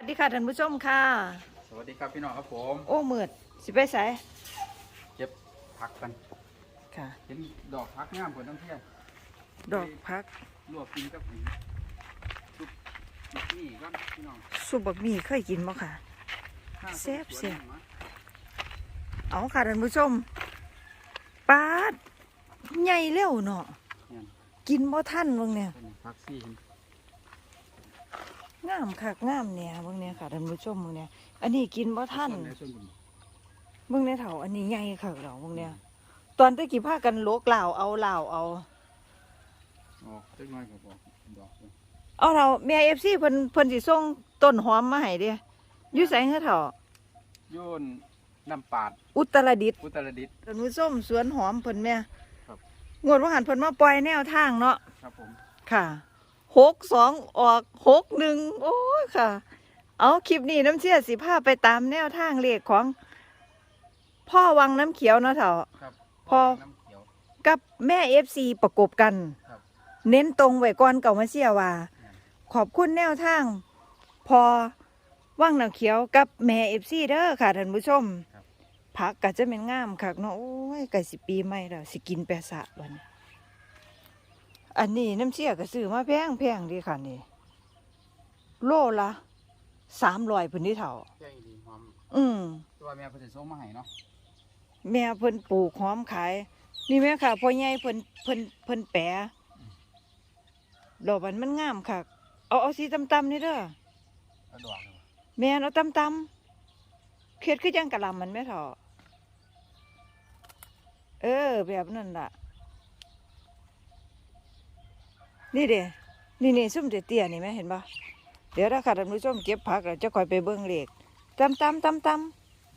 สวัสดีค่ะท่านผู้ชมค่ะ สวัสดีครับพี่น้องครับผมโอ้มืดสิไปใส่เก็บผักกันค่ะ เห็นดอกผักงามกว่าน้ำเที่ยวดอกพักลวกกินกับหมูซุปนี่ครับพี่น้องสุบบักหมี่เคยกินบ่ค่ะข้างแซ่บสวนแซ่บนี่มาเอาค่ะท่านผู้ชมปาดใหญ่เร็วเนาะเนี่ยกินบ่ทันเบิ่งเนี่ยเป็นผักซี่เห็น งามคักงามเนี่ยเบิ่งเนี่ยค่ะท่านผู้ชมเบิ่งเนี่ยอันนี้กินบ่ทันส่วไหส่วนบุญเบิ่งในเถาอันนี้ใหญ่คักเราเบิ่งเนี่ยตอนตะกี้พากันโลกเหล่าเอาเหล่าเอาออกเล็กน้อยก็บอกดอกเลยเอาเราแม่ FC เพิ่นเพิ่นสิส่งต้นหอมมาให้เด้อยู่ไสเฮาเถาโยนน้ำปาด อุตรดิตถ์อุตรดิตถ์ท่านผู้ชมสวนหอมเพิ่นแม่ครับงวดว่าหันเพิ่นมาปล่อยแนวทางเนาะครับผมค่ะ หกสองออกหกหนึ่งโอ้ยค่ะ เอาคลิปนี้น้ำเชื่อสิพาไปตามแนวทางเลขของ พ่อวังน้ำเขียวเนาะเถอะครับพอน้ำเขียว กับแม่เอฟซีประกบกัน ครับเน้นตรงไว้ก่อนเก่ามาเชียว่า ขอบคุณแนวทาง พอว่างน้ำเขียวกับแม่เอฟซีเด้อค่ะท่านผู้ชมครับ ผักก็จะเป็นงามคักเนาะโอ้ยไก่สิปีใหม่แล้วสิกินแปะสะวันนี้ อันนี้น้ำเชี่ยก็ซื้อมาแพงแพงดีค่ะนี่ โลละสามร้อยพื้นที่เท่าแค่ดีหอมอืมตัวแม่เพิ่นสิส่งมาให้เนาะแม่เพิ่นปลูกหอมขาย นี่แม่ค่ะพ่อใหญ่เพิ่นเพิ่นเพิ่นแปะดอกมันมันงามค่ะ เอาเอาสีตำๆนี่เด้อเอาดอกเลยแม่นเอาตำๆเพ็ดคือจังกะหลำมันแม่เถาะเออ แบบนั้นล่ะ นี่เด้นี่นี่ซุ่มเตี้ยๆนี่แม่เห็นปะเดี๋ยวถ้าขาดท่านผู้ชมเก็บผักแล้วจะคอยไปเบิ้งเลขตำตำตำต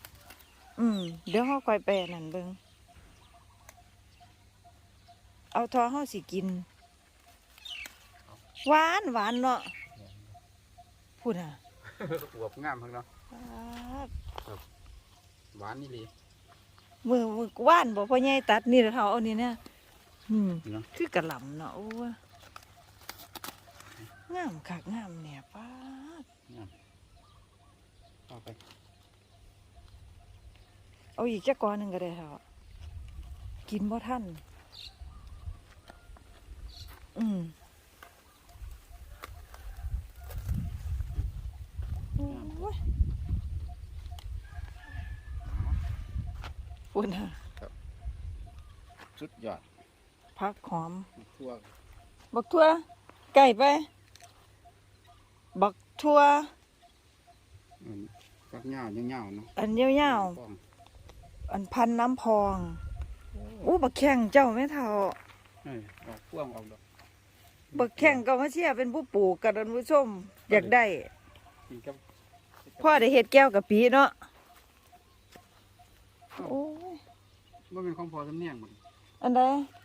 ำอืมเดี๋ยวเขาคอยไปนั่นเบิ้งเอาทอเขาสิกิน หวานหวานเนาะพูดอะอวบงามพังเนาะป๊าดหวานนี่เลยมือมือว่านบอกพ่อใหญ่ตัดนี่แหละเท่าเอานี่เนี่ยอืมเนาะคือ กระหล่ำเนาะโอ้ย งามคักงามเนี่ยป้าดเอาไปเอาอีกจักก้อนหนึ่งก็ได้เท่ากินบ่ทันอืมโอ้ยปุ่นอะสุดยอดพักหอม ทั่วบักทั่วไก่ไป บักทั่วอืมฟักเหงาเหงาๆเนาะอันยาวๆอันพันน้ำพอง อู้บักแข่งเจ้าแม่เท่า เอ้ยออกพ่วงออกดอกบักแข่งก็มาเชียร์เป็นผู้ปลูกกับท่านผู้ชม อยากได้ กินกับพ่อได้เฮ็ดแก้วกับปีเนาะ โอ้ย ว่าเป็นของพอสำเนียงหมดอันใด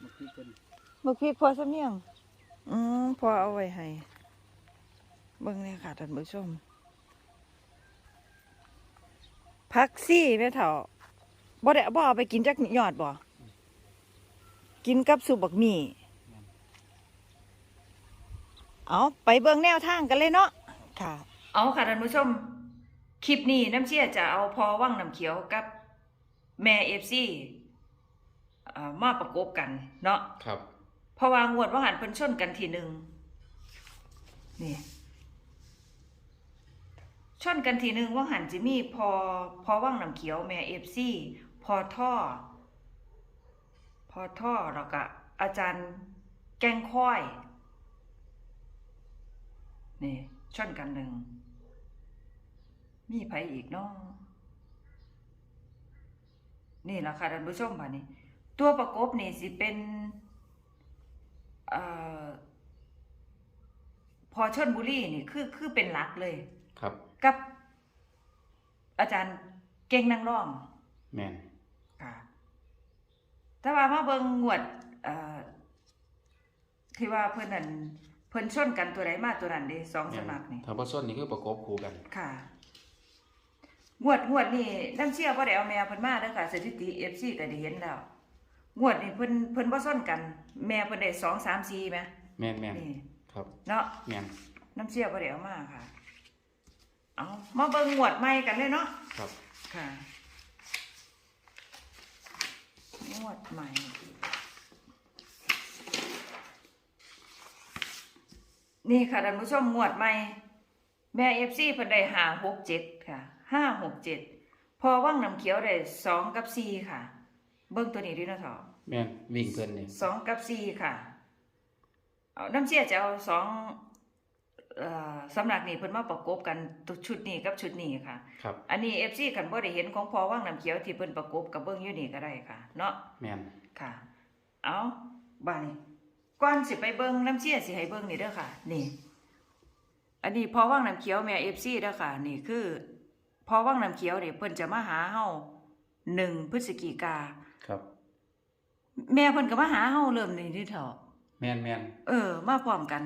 มันคือเป็นบักพริกพอสำเนียง อืมพอเอาไว้ให้ เบิ่งเนี่ยค่ะท่านผู้ชมพักซี่แม่เท่าบ่ได้บ่เอาไปกินจักยอดบ่กินกับสุปบักหมี่เอาไปเบิ่งแนวทางกันเลยเนาะค่ะ เอาค่ะท่านผู้ชม คลิปนี้น้ำเชี่ยจะเอาพอว่างน้ำเขียวกับแม่เอฟซีมาประกบกัน เนาะครับเพราะว่างวดว่าหันเพิ่นชนกันทีหนึ่งนี่ ชนกันทีนึงว่าหันจิมี่พอพอว่างน้ำเขียวแม่เอฟซีพอท่อ พอท่อแล้วก็อาจารย์แกงค่อยนี่ชนกันหนึ่งมีไผอีกเนาะนี่แหละค่ะท่านผู้ชมค่ะนี่ตัวประกบนี่สิเป็นอ่อพอชนบุรีนี่คือคือเป็นหลักเลย ครับ กับอาจารย์เก่งนางร่องแมนค่ะ แต่ว่ามาเบิงงวดเอ่อที่ว่าเพิ่นนั่นเพิ่นชนกันตัวใดมาตัวนั้นเด้สองสมัครนี่ ถ้าผสมนี่คือประกบคู่กัน ค่ะ งวดงวดนี่น้ำเชื่อบ่ได้เอาแม่เพิ่นมาเด้อค่ะสถิติ FC ก็ได้เห็นแล้ว งวดนี่เพิ่นเพิ่นบ่ซ้นกัน แม่เพิ่นได้สองสามสี่ไหมแมนแมนนี่ครับ เนาะแมนน้ำเชื่อบ่ได้เอามาค่ะ เอามาเบิ่งงวดใหม่กันเลยเนาะครับ ค่ะงวดใหม่นี่ค่ะท่านผู้ชมงวดใหม่ แม่เอฟซีเพิ่นได้ห้าหกเจ็ดค่ะห้าหกเจ็ดพอว่างน้ำเขียวได้สองกับสี่ค่ะ เบิ่งตัวนี้ด้วยเนาะเถอะแม่นวิ่งเพิ่นนี่สองกับสี่ค่ะ เอาน้ำเชี่ยจะเอาสองเอ่อ สำนักนี้เพิ่นมาประกบกันตัวชุดนี้กับชุดนี้ค่ะ ครับ อันนี้ FC คันบ่ได้เห็นของพอว่างน้ำเขียวที่เพิ่นประกบกับเบิ่งอยู่นี่ก็ได้ค่ะ เนาะแม่นค่ะ เอาบาดนี้ก่อนสิไปเบิ่งน้ำเชี่ยสิให้เบิ่งนี่เด้อค่ะ นี่ อันนี้พอว่างน้ำเขียวแม่ FC เด้อค่ะ นี่คือพอว่างน้ำเขียวนี่เพิ่นจะมาหาเฮาหนึ่งพฤศจิกาครับ แม่เพิ่นก็มาหาเฮาเริ่มนี่นี่เถอะแม่นแม่นเออ มาพร้อมกัน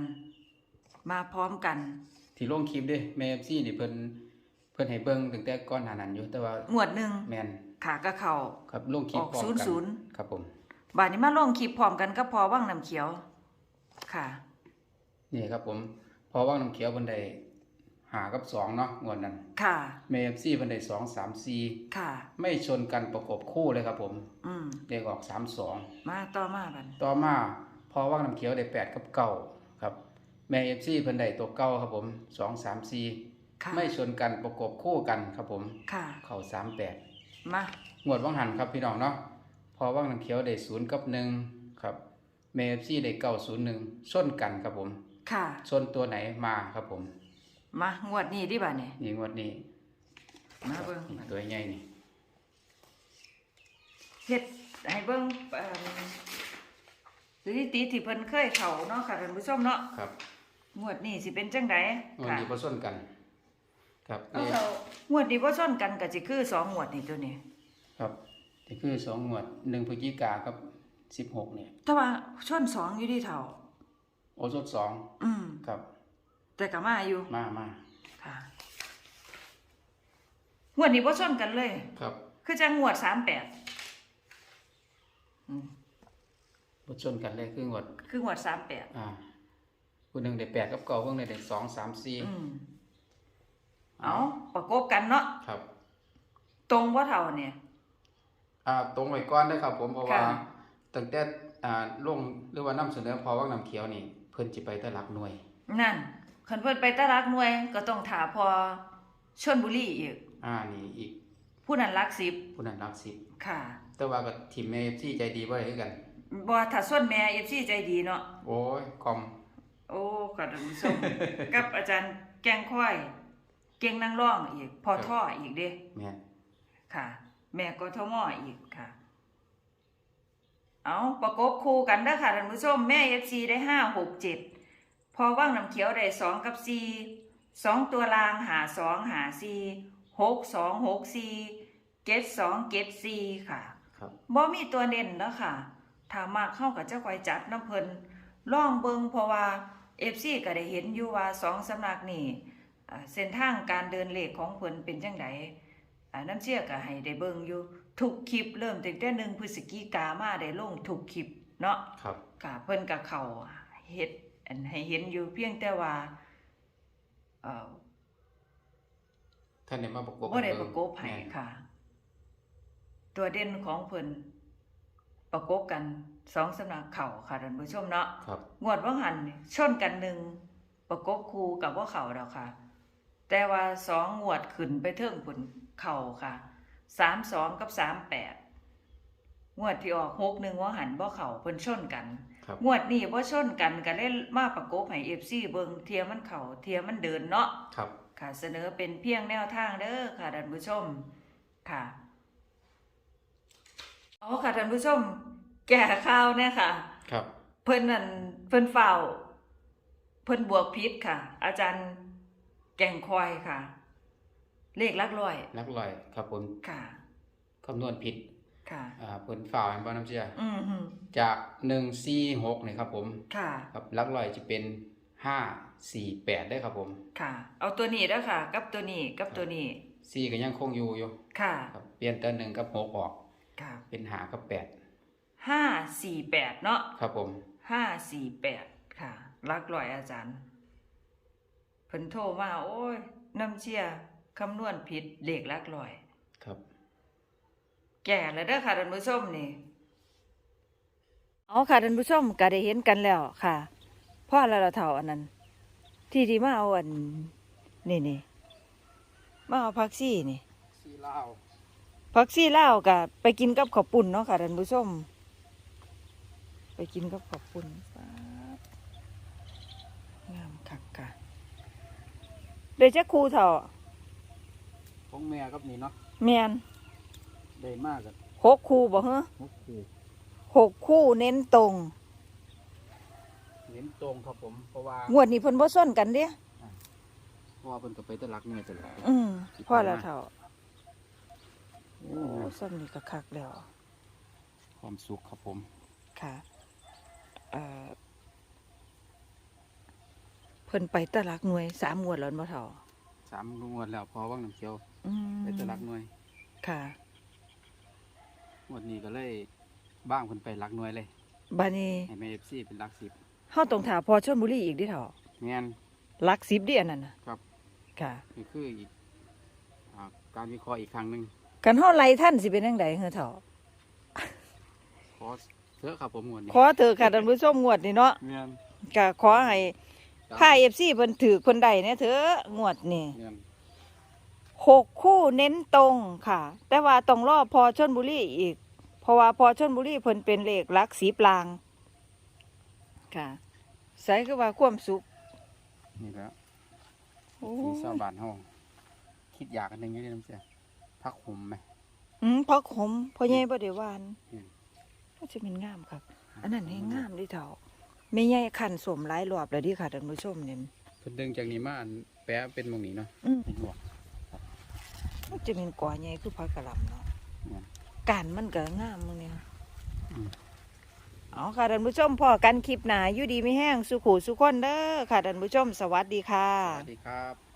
มาพร้อมกัน ที่ลงคลิปเด้แม่ FC นี่เพิ่นเพิ่นให้เบิ่งตั้งแต่ก่อนหน้านั้นอยู่แต่ว่างวดหนึ่งแม่นขาก็เข้าครับลงคลิปออกพร้อมศูนย์กันศูนย์ครับผม บาดนี้มาลงคลิปพร้อมกันก็พอว่างน้ำเขียว ค่ะ นี่ครับผม พอว่างน้ำเขียวเพิ่นได้หากับสองเนาะงวดนั้นค่ะ แม่ FC เพิ่นได้สองสามสี่ค่ะ ไม่ชนกันประกบคู่เลยครับผมอืมเลขออกสามสองมาต่อมาบันต่อมาพอว่างน้ำเขียวได้แปดกับเก้าครับ แม่เอฟซีเพิ่นได้ตัวเก้าครับผมสองสามสี่ค่ะไม่ชนกันประกบคู่กันครับผม ค่ะ เข่าสามแปดมา งวดว่างหันครับพี่น้องเนาะพอว่างน้ำเขียวได้ศูนย์กับหนึ่งครับแม่เอฟซีได้เก้าศูนย์หนึ่งชนกันครับผมค่ะชนตัวไหนมาครับผม มางวดนี้ดิบ่าเนี่ยนี่งวดนี้มาเบิ่งนี่ตัวใหญ่นี่เฮ็ดให้เบิ่งเอิ่มสถิติที่เพิ่นเคยเข้าเนาะค่ะท่านผู้ชมเนาะ ครับ งวดนี้สิเป็นจังไดงวดค่ะนี้พอชนกัน ครับเอานี่เถอะงวดนี้บ่ชนกันก็สิคือสองงวดนี่ตัวนี้ครับนี่คือสองงวดหนึ่งพฤศจิกาครับสิบหกเนี่ยแต่ว่าชนสองอยู่ที่เท่า โอสดสองอืม ครับ แต่ก็มาอยู่มามาค่ะงวดนี้บ่ชนกันเลย ครับคือจังงวดสามแปดอืมบทชนกันเลยคืองวดคืองวดสามแปดอ่า ผู้หนึ่งได้แปดกับเก้าผู้หนึ่งได้สองสามสี่อืมเอาประกบกันเนาะครับ ตรงว่าเท่าเนี่ย อ่าตรงไว้ก่อนได้อครับ ผมเพราะว่าค่ะ ตั้งแต่อ่าลงหรือว่านำเสนอพอว่างน้ำเขียวนี่ เพิ่นจิไปแตหลักหน่วย นั่นคันเพิ่นไปตะลักหน่วยก็ต้องถาพอชนบุรีอีก อ่านี่อีกผู้นั้นรักสิบผู้นั้นรักสิบค่ะแต่ว่าก็ทีมเมฟซี่ใจดีบ่ได้คือกัน บ่ถ้าส่วนแม่ FC ใจดีเนาะโอ้ยคอม โอ้กระดุมส้มกับอาจารย์แกงค่อย เก่งนางร่องอีก พอท่ออีกเด้แม่นค่ะ แม่กทมอีกค่ะ เอาประกบคู่กันเด้อค่ะท่านผู้ชม แม่ FC ได้ห้าหกเจ็ดพอว่างน้ำเขียวได้สองกับสี่สองตัวรางหาสองหาสี่หกสองหกสี่เกตสองเกตสี่ค่ะ ครับบ่มีตัวเด่นแล้วค่ะ ถ้ามากเข้ากับเจ้าควายจัดน้ำเพิ่นล่องเบิงเพราะว่า FC ก็ได้เห็นอยู่ว่าสองสำนักนี่อ่าเส้นทางการเดินเลขของเพิ่นเป็นจังไดอ่าน้ำเชี่ยก็ให้ได้เบิ่งอยู่ทุกคลิปเริ่มตั้งแต่หนึ่งพฤศจิกามาได้ลงทุกคลิปเนาะครับกะเพิ่นก็เข้าเฮ็ดอันให้เห็นอยู่เพียงแต่ว่าเอ่อท่านได้มาประกบบ่ได้ประกบให้แม่นค่ะ ตัวเด่นของเพิ่น ประกบกันสองสำนักเข่าค่ะท่านผู้ชมเนาะครับงวดว่างหันนี่ชนกันหนึ่งประกบคู่กับว่าเข่าแล้วค่ะ แต่ว่าสองงวดขึ้นไปเทิงผลเข่าค่ะสามสองกับสามแปดงวดที่ออกหกหนึ่งว่าหันว่าเข่าเพิ่นชนกันครับงวดนี้ว่าชนกันก็เล่นมาประกบให้เอฟซีเบิงเทียมันเข่าเทียมันเดินเนาะครับ ค่ะเสนอเป็นเพียงแนวทางเด้อค่ะท่านผู้ชมค่ะ เอาค่ะท่านผู้ชม แก่ข้าวเนี่ยค่ะ ครับ เพิ่นนั่นเพิ่นเฝ้า เพิ่นบวกพิษค่ะ อาจารย์แก่งคอยค่ะ เลขหลักร้อยนักลอยครับผมค่ะ คำนวณผิดค่ะ อ่าเพิ่นฝ่าวให้บ่น้ำเชื่ออืมฮึจาก146นี่ครับผม ค่ะ ครับหลักลอยจะเป็น 548ได้ครับผม ค่ะ เอาตัวนี้แล้วค่ะ กับตัวนี้กับตัวนี้ 4 ก็ยังคงอยู่อยู่ ค่ะ ครับเปลี่ยนแต่หนึ่งกับหกออก ค่ะเป็นหากับแปดห้าสี่แปดเนาะครับผมห้าสี่แปดค่ะหลักร้อยอาจารย์เพิ่นโทรมาโอ้ยน้ำเชี่ยคำนวณผิดเลขหลักร้อย ครับ แก่แล้วเด้อค่ะท่านผู้ชมนี่เอาค่ะท่านผู้ชมก็ได้เห็นกันแล้วค่ะพ่อแล้วเราเท่าอันนั้น ที่ที่มาเอาอันนี่นี่มาเอาพักซี่นี่สีลาว พักซี่เล่าวกับไปกินกับข้าวปุ่นเนาะค่ะท่านผู้ชม ไปกินกับข้าวปุ่นป๊าบงามคักกะเดี๋ยวจะครูเถาของแม่ครับนี่เนาะเมียนได้มากกับหกคู่บ่ฮะหกคู่หกคู่เน้นตรงเห็นตรงครับผม เพราะว่างวดนี้เพิ่นบ่ซ้นกันเด้เพราะว่าเพิ่นก็ไปแตะลักเนื้อแตะลักอืมพ่อละเท่าโอ้ โอ้ซ้ำนี่ก็คักแล้วความสุขครับผม ค่ะเอ่อเพิ่นไปตะลักหน่วยสามงวดแล้วบ่เท่าสามงวดแล้วพอว่างน้ำเขียวอืมไปแตะลักหน่วยค่ะงวดนี้ก็เลยบ้างเพิ่นไปลักหน่วยเลยบัดนี้ให้แม่เอฟซีเป็นลักสิบเฮาต้องถามพอชลบุรีอีกเดิเท่าแม่นหลัก10ดิอันนั้นน่ะครับ ค่ะ นี่คืออีกอ่าการวิเคราะห์อีกครั้งหนึ่ง กันเฮาไล่ท่านสิเป็นจังไดเฮือเท่าขอเถอะครับผมงวดนี้ขอเถอะค่ะท่านผู้ชมงวดนี้เนาะแม่นก็ขอให้พา FC เพิ่นถือคนใดเนี่ยเถอะงวดนี้แม่นหกคู่เน้นตรงค่ะ แต่ว่าต้องรอพอชนบุรีอีก เพราะว่าพอชนบุรีเพิ่นเป็นเลขหลักสีปลาง ค่ะใส่คือว่าความสุขนี่แล้วโอ้ สีเศร้าบานห้องคิดอยากกันหนึ่งอยู่ในน้ำเสีย พักหุมไหมอืมพักขมพ่อใหญ่บ่ได้หวานอืมก็จะเป็นงามครับ อันนั้นให้งามเดิเท่าแม่ใหญ่ขันสมหลายรอบแล้วเดิค่ะท่านผู้ชมเนี่ยเพิ่นดึงจากนี้มาอันแปะเป็นหมองนี้เนาะอืมเป็นหมวกมันจะเป็นกอใหญ่คือพักกะหล่ำเนาะแม่นการมันก็งามมึงเนี่ยอืมเอาค่ะท่านผู้ชมพอกันคลิปหนาอยู่ดีไม่แห้งสุขูสุขคนเด้อค่ะท่านผู้ชม สวัสดีค่ะ สวัสดีครับ